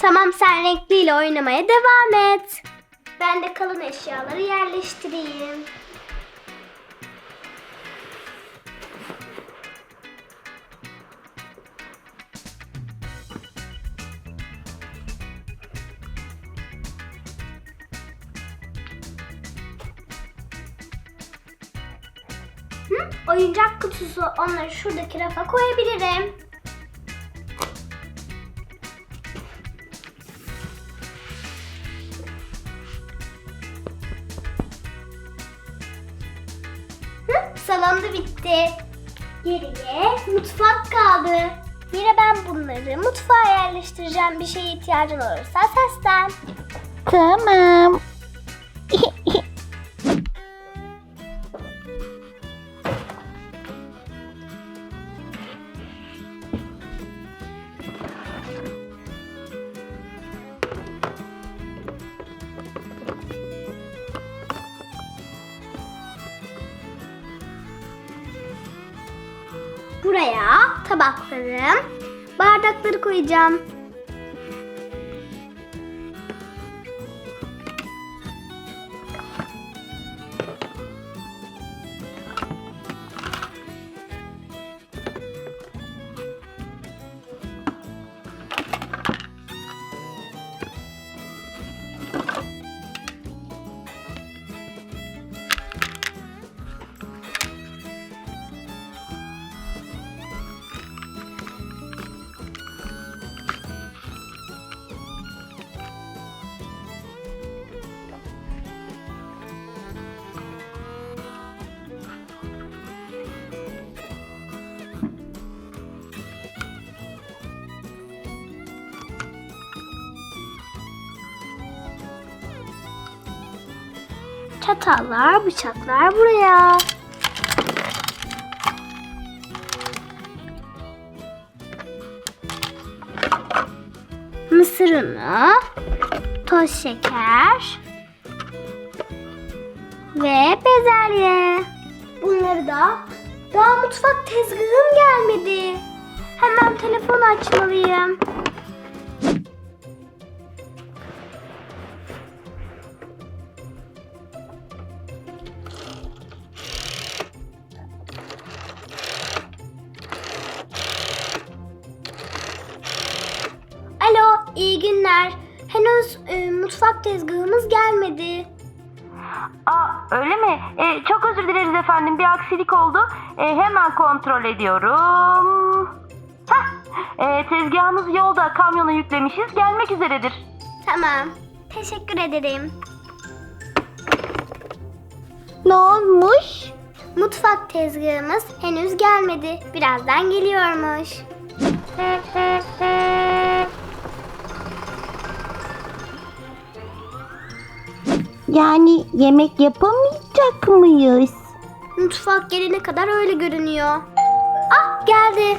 Tamam sen renkliyle oynamaya devam et. Ben de kalın eşyaları yerleştireyim. Hı, oyuncak kutusu onları şuradaki rafa koyabilirim. Hı, salonda bitti. Geriye mutfak kaldı. Mira ben bunları mutfağa yerleştireceğim. Bir şeye ihtiyacın olursa seslen. Tamam. Buraya tabaklarım, bardakları koyacağım. Çatallar, bıçaklar buraya. Mısır unu, toz şeker ve bezelye. Bunları da daha mutfak tezgahım gelmedi. Hemen telefon açmalıyım. İyi günler. Henüz e, mutfak tezgahımız gelmedi. Aa öyle mi? Ee, çok özür dileriz efendim. Bir aksilik oldu. Ee, hemen kontrol ediyorum. Heh, ee, tezgahımız yolda. Kamyona yüklemişiz. Gelmek üzeredir. Tamam. Teşekkür ederim. Ne olmuş? Mutfak tezgahımız henüz gelmedi. Birazdan geliyormuş. Yani yemek yapamayacak mıyız? Mutfak gelene kadar öyle görünüyor. Ah geldi.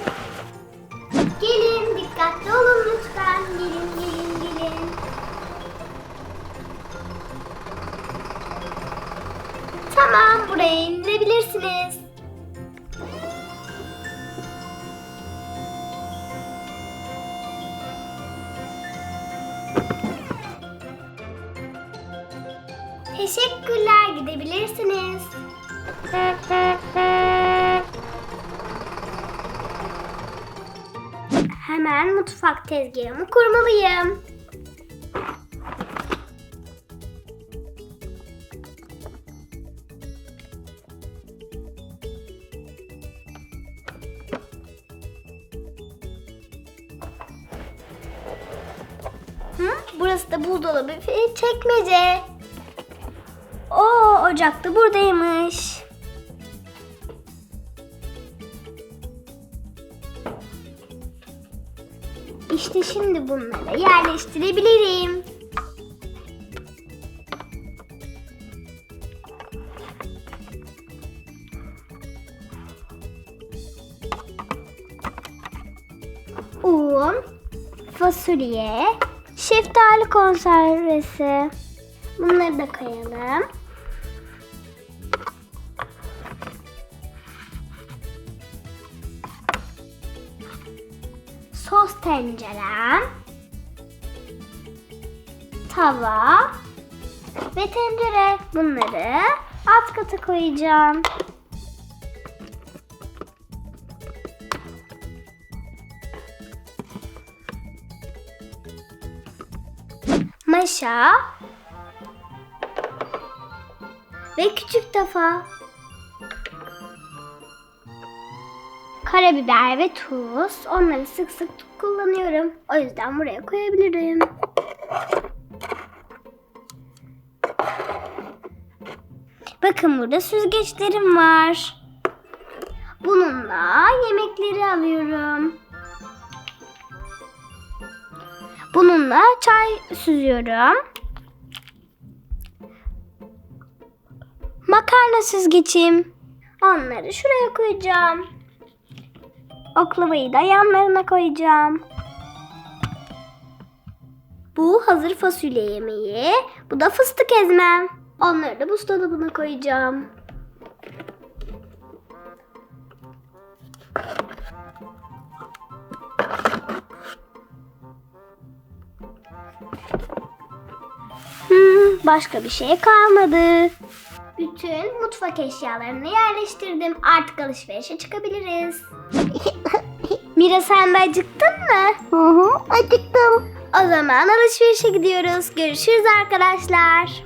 Gelin dikkatli olun lütfen. Gelin gelin gelin. Tamam buraya indirebilirsiniz. Teşekkürler gidebilirsiniz. Hemen mutfak tezgahımı kurmalıyım. Hı? Burası da buzdolabı ve çekmece. Oo, ocak da buradaymış. İşte şimdi bunları yerleştirebilirim. Un, fasulye, şeftali konservesi. Bunları da koyalım. Sos tencerem, tava ve tencere. Bunları alt kata koyacağım. Maşa ve küçük tafa. Karabiber ve tuz. Onları sık sık kullanıyorum. O yüzden buraya koyabilirim. Bakın burada süzgeçlerim var. Bununla yemekleri alıyorum. Bununla çay süzüyorum. Makarna süzgecim. Onları şuraya koyacağım. Oklavayı da yanlarına koyacağım. Bu hazır fasulye yemeği. Bu da fıstık ezmem. Onları da buzdolabına koyacağım. Hmm, başka bir şey kalmadı. Bütün mutfak eşyalarını yerleştirdim. Artık alışverişe çıkabiliriz. Mira sen de acıktın mı? Hı hı acıktım. O zaman alışverişe gidiyoruz. Görüşürüz arkadaşlar.